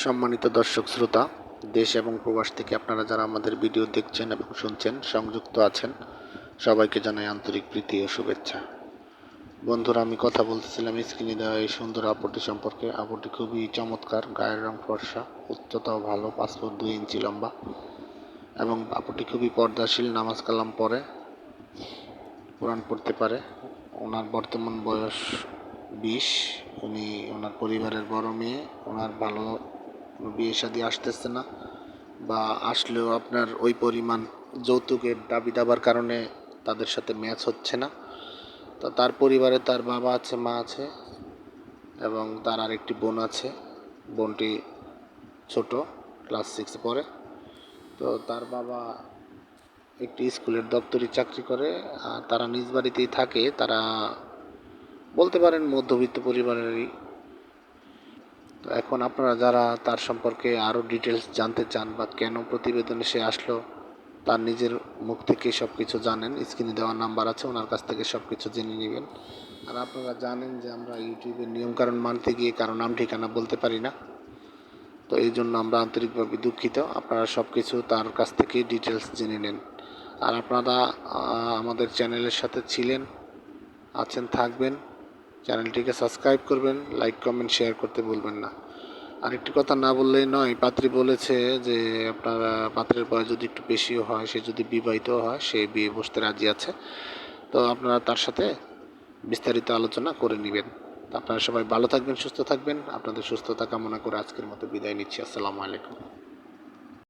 সম্মানিত দর্শক শ্রোতা, দেশ এবং প্রবাস থেকে আপনারা যারা আমাদের ভিডিও দেখছেন এবং শুনছেন, সংযুক্ত আছেন, সবাইকে জানাই আন্তরিক প্রীতি ও শুভেচ্ছা। বন্ধুরা, আমি কথা বলতেছিলাম স্ক্রিনে দেওয়া এই সুন্দর আপুটি সম্পর্কে। আপুটি খুবই চমৎকার, গায়ের রং ফর্সা, উচ্চতাও ভালো ফুট দুই ইঞ্চি লম্বা এবং আপুটি খুবই পর্দাশীল, নামাজ কালাম পড়ে কোরআন পড়তে পারে। ওনার বর্তমান বয়স বিশ, উনি ওনার পরিবারের বড় মেয়ে, ওনার ভালো বিয়ে শাদী আসতেছে না বা আসলেও আপনার ওই পরিমাণ যৌতুকের দাবি দাবার কারণে তাদের সাথে ম্যাচ হচ্ছে না। তো তার পরিবারে তার বাবা আছে, মা আছে এবং তার আরেকটি বোন আছে। বোনটি ছোট, ক্লাস সিক্সে পড়ে। তো তার বাবা একটি স্কুলের দপ্তরি চাকরি করে আর তারা নিজ বাড়িতেই থাকে। তারা বলতে পারেন মধ্যবিত্ত পরিবারেরই তো এখন আপনারা যারা তার সম্পর্কে আরও ডিটেলস জানতে চান বা কেন প্রতিবেদনে সে আসলো, তার নিজের মুখ থেকে সব কিছু জানেন স্ক্রিনে দেওয়ার নাম্বার আছে, ওনার কাছ থেকে সব কিছু জেনে নেবেন। আর আপনারা জানেন যে আমরা ইউটিউবের নিয়মকানুন মানতে গিয়ে কারও নাম, ঠিকানা বলতে পারি না। তো এই জন্য আমরা আন্তরিকভাবে দুঃখিত। আপনারা সব কিছু তার কাছ থেকে ডিটেলস জেনে নেন। আর আপনারা আমাদের চ্যানেলের সাথে ছিলেন, আছেন, থাকবেন। চ্যানেলটিকে সাবস্ক্রাইব করবেন, লাইক, কমেন্ট, শেয়ার করতে ভুলবেন না। আরেকটি কথা না বললেই নয়, পাত্রী বলেছে যে আপনার পাত্রের বয়স যদি একটু বেশিও হয়, সে যদি বিবাহিত হয়, সে বিয়ে বসতে রাজি আছে। তো আপনারা তার সাথে বিস্তারিত আলোচনা করে নেবেন। আপনারা সবাই ভালো থাকবেন, সুস্থ থাকবেন। আপনাদের সুস্থতা কামনা করে আজকের মতো বিদায় নিচ্ছি। আসসালামু আলাইকুম।